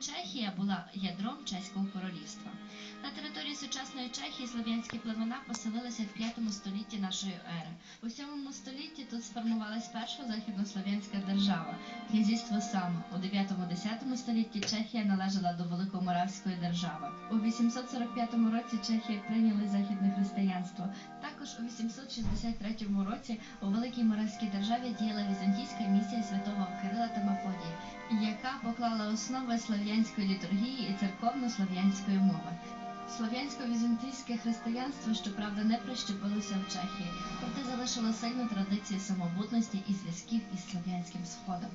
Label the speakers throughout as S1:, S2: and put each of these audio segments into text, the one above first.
S1: Чехія була ядром чеського королівства. На території сучасної Чехії слов'янські племена поселилися в 5 столітті нашої ери. У 7 столітті тут сформувалась перша західнослов'янська держава князівство Само. У 9-10 столітті Чехія належала до Великоморавської держави. У 845 році Чехія прийняли західне християнство. Також у 863 році у Великій Моравській державі діяла візантійська місія святого Кирила та Мефодія, яка поклала основи слав'янської літургії і церковно-слав'янської мови. Слов'янсько-візантійське християнство, щоправда, не прищепилося в Чехії, проте залишило сильну традицію самобутності і зв'язків із Слов'янським Сходом.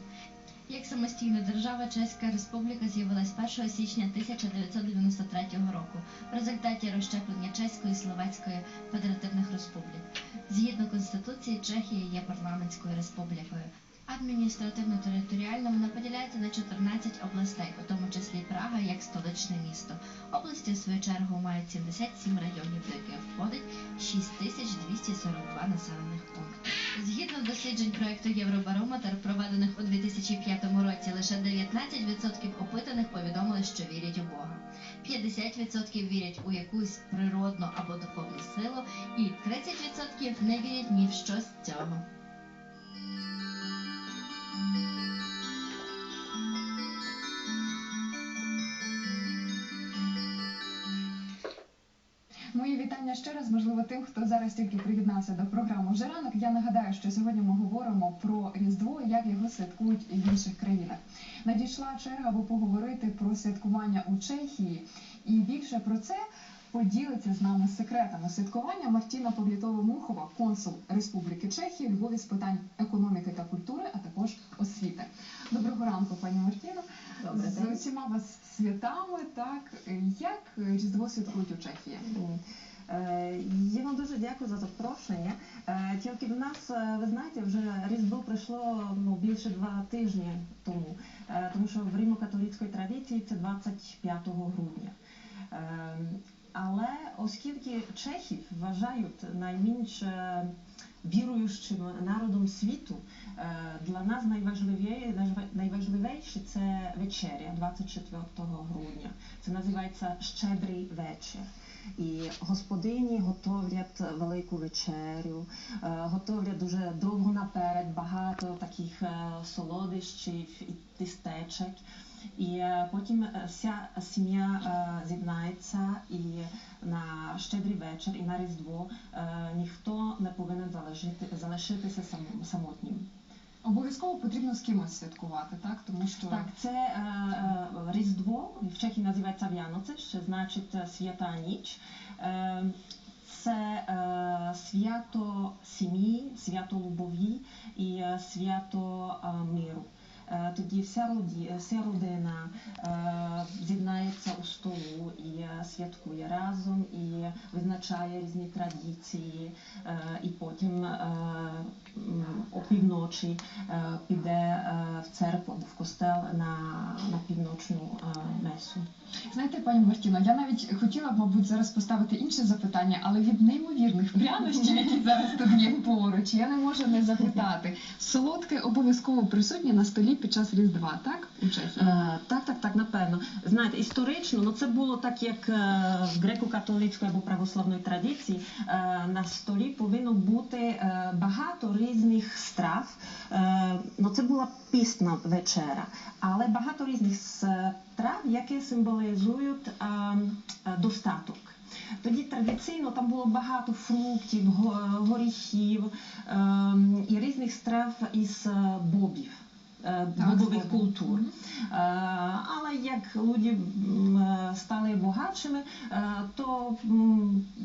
S1: Як самостійна держава, Чеська Республіка з'явилась 1 січня 1993 року в результаті розщеплення Чеської і Словацької федеративних республік. Згідно Конституції, Чехія є парламентською республікою. Адміністративно-територіально вона поділяється на 14 областей, у тому числі Прага як столичне місто. Області, в свою чергу, мають 77 районів, до яких входить 6242 населених пункти. Згідно досліджень проекту Євробарометр, проведених у 2005 році, лише 19% опитаних повідомили, що вірять у Бога. 50% вірять у якусь природну або духовну силу, і 30% не вірять ні в що з цього.
S2: Мої вітання ще раз, можливо, тим, хто зараз тільки приєднався до програми «Вже ранок». Я нагадаю, що сьогодні ми говоримо про Різдво і як його святкують і в інших країнах. Надійшла черга, аби поговорити про святкування у Чехії, і більше про це поділиться з нами секретами святкування Мартіна Павлітова-Мухова, консул Республіки Чехії, Львові з питань економіки та культури, а також освіти. Доброго ранку, пані Мартіно.
S3: Добрий
S2: з усіма вас святами. Так як Різдво святкують у Чехії?
S3: Е, Я вам дуже дякую за запрошення. Е, Тільки в нас, е, ви знаєте, вже Різдво пройшло ну, більше два тижні тому, тому що в римо-католицької традиції це 25 грудня. Оскільки чехів вважають найменш е, віруючим народом світу, е, для нас найважливіше, це вечеря 24 грудня. Це називається Щедрий вечір. І господині готовлять велику вечерю, е, готовлять дуже довго наперед, багато таких солодощів і тістечок. І е, потім е, вся сім'я е, з'єднається і на щедрий вечір, і на Різдво ніхто не повинен залишити, залишитися самотнім.
S2: Обов'язково потрібно з кимось святкувати, так? Тому що
S3: Так, це е, Різдво, в Чехії називається В'яноце, що значить свята ніч. Е, це е, свято сім'ї, свято любові і свято миру. Е, Тоді вся, родина е, з'єднається у столу і святкує разом, і визначає різні традиції, е, і потім е, опівночі е, піде е, в церкву в костел на, на півночну е, месу.
S2: знаєте, пані Мартіно, я навіть хотіла б, мабуть, зараз поставити інше запитання, але від неймовірних прянощів, які зараз тут є поруч, я не можу не запитати. Солодке обов'язково присутнє на столі під час Різдва, так? У Чехії?
S3: Е, Так, так, так, напевно. Знаєте, історично, ну це було так, як е, в греко-католицької або православної традиції. Е, На столі повинно бути е, багато різних страв. Ну, це була пісна вечера, але багато різних страв, які символізують достаток. Тоді традиційно там було багато фруктів, горіхів і різних страв із бобів. Бобових культур. Але як люди м, е, е, то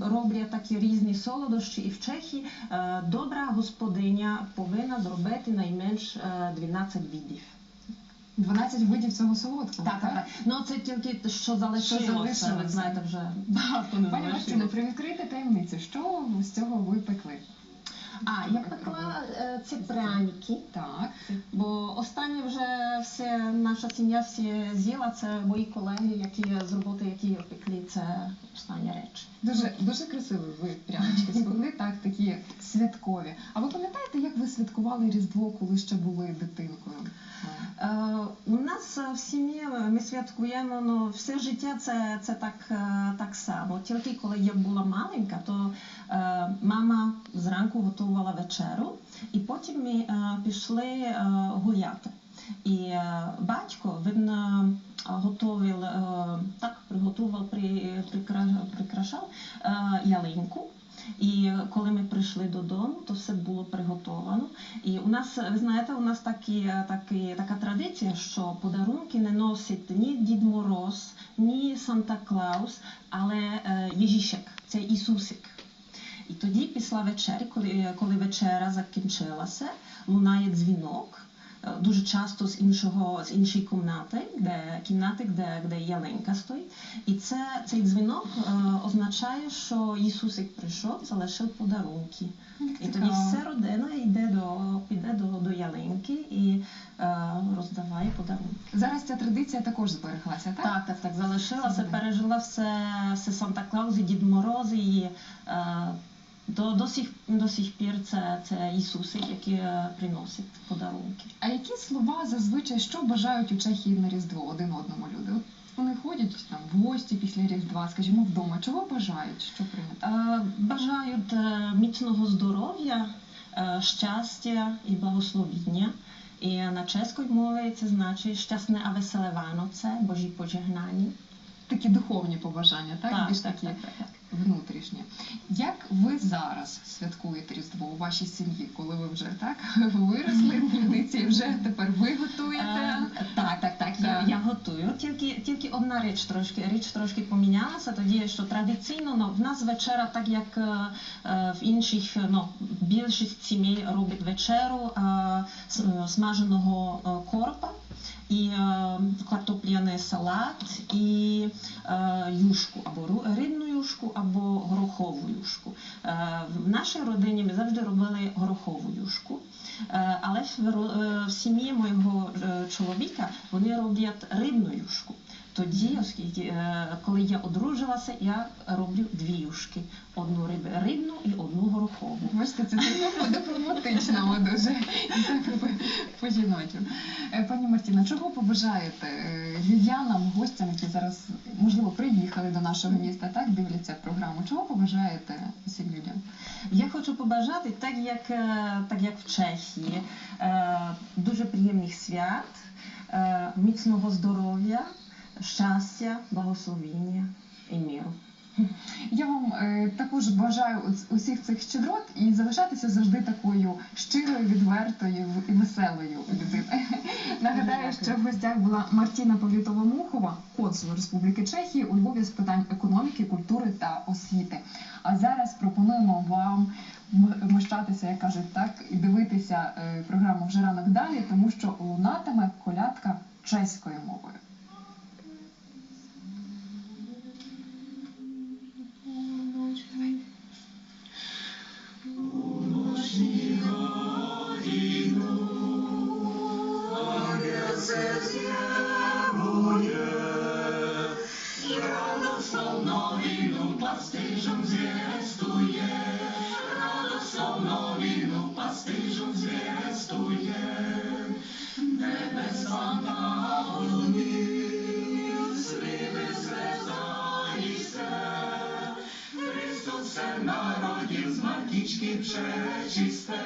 S3: роблять такі різні солодощі. І в Чехії е, добра господиня повинна зробити найменш е, 12 видів.
S2: 12 видів цього солодкого.
S3: Так, так, так. Ну це тільки що залишилося.
S2: залишилося.
S3: Ви знаєте, вже багато не
S2: Пані Мартіно, привідкрийте таємницю, що з цього ви пекли?
S3: А, я е, ці пряники,
S2: Так.
S3: бо останнє вже все наша сім'я всі з'їла. Це мої колеги, які з роботи, які опекли це остання реч.
S2: Дуже дуже красиво ви прянички спекли, так такі святкові. А ви пам'ятаєте, як ви святкували Різдво, коли ще були дитинкою?
S3: Е, у нас е, в сім'ї ми святкуємо ну, все життя це, це так, е, так само. Тільки коли я була маленька, то е, мама зранку готувала вечерю, і потім ми е, пішли е, гуляти. І е, батько він е, готовив, е, так, приготував, при, прикрашав е, ялинку. І коли ми прийшли додому, то все було приготовано. І у нас, ви знаєте, у нас такі, такі, така традиція, що подарунки не носить ні Дід Мороз, ні Санта Клаус, але е, Єжішек, це Ісусик. І тоді, після вечері, коли, коли вечеря закінчилася, лунає дзвінок. Е, Дуже часто з іншого з іншої кімнати, де кімнати, де, де ялинка стоїть. І це цей дзвінок е, означає, що Ісусик прийшов, залишив подарунки. І тоді вся родина йде до піде до, до ялинки і е, роздаває подарунки.
S2: Зараз ця традиція також збереглася, так?
S3: Так, так, так, залишилася, пережила все, все Санта Клаус і Дід Мороз, і е, до, до, сих, до сих пір це, це Ісусик, який е, приносить подарунки.
S2: А які слова зазвичай що бажають у Чехії на Різдво один одному люди? От вони ходять там в гості після Різдва, скажімо, вдома. Чого бажають? Що прийнято?
S3: Е, Бажають е, міцного здоров'я, е, щастя і благословіння. І на чеській мові це значить щасне а веселе Ваноце, Божі пожегнання.
S2: Такі духовні побажання, так?
S3: Так,
S2: Більш
S3: так,
S2: такі
S3: так, так, так.
S2: Внутрішні. Як ви зараз святкуєте Різдво у вашій сім'ї, коли ви вже так виросли, традиції вже тепер ви готуєте?
S3: Е, Так, так, так. Я, я готую. Тільки, тільки одна річ трошки річ трошки помінялася. Тоді що традиційно ну, в нас вечера, так як е, е, в інших ну, більшість сімей робить вечеру е, смаженого корпа. І е, картопляний салат, і е, юшку, або рибну юшку, або горохову юшку. Е, в нашій родині ми завжди робили горохову юшку. Але в, сім'ї моєго чоловіка вони роблять рибну юшку. Тоді, оскільки е, коли я одружилася, я роблю дві юшки: одну риб- рибну і одну горохову.
S2: Бачите, це так дипломатично дуже і так по- по-жіночу. Е, Пані Мартіна, чого побажаєте е, львів'янам, гостям, які зараз можливо приїхали до нашого міста, так дивляться програму? Чого побажаєте усім людям?
S3: Я хочу побажати, так як, так як в Чехії, дуже приємних свят, міцного здоров'я, щастя, благословіння і миру.
S2: Я вам е, також бажаю ус- усіх цих щедрот і залишатися завжди такою щирою, відвертою і веселою людиною. Нагадаю, що в гостях була Мартіна Павлітова-Мухова, консул Республіки Чехії у Львові з питань економіки, культури та освіти. А зараз пропонуємо вам м- вмощатися, як кажуть, так, і дивитися е, програму вже ранок далі, тому що лунатиме колядка чеською мовою.
S4: magiczki przeziste.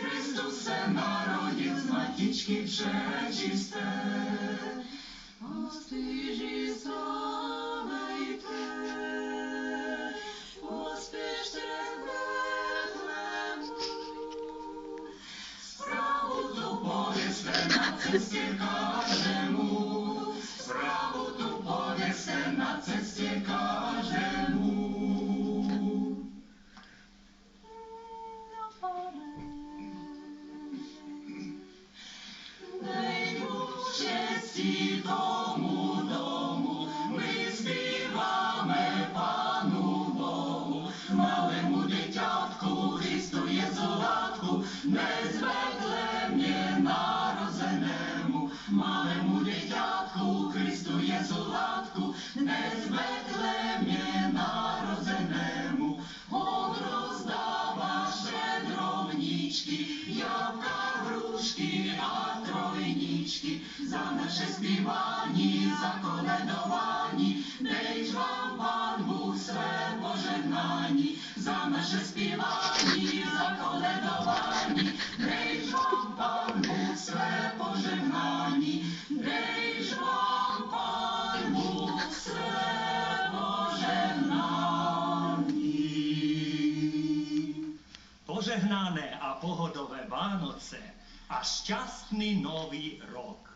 S4: Chrystus se narodil z magiczki przeziste. Ostyży zdrowej te, pospiesz ten Sprawu tu bolesne na cestie każdemu. Jabka, hrušky a trojničky, za naše zpívání, za koledování, Dejš vám Pán Bůh své požehnání, za naše zpívání, za koledování, Dejš vám Pán Bůh své požehnání, Dejš vám Pán Bůh své požehnání.
S5: Požehnané a pohodové. Vánoce a šťastný nový rok.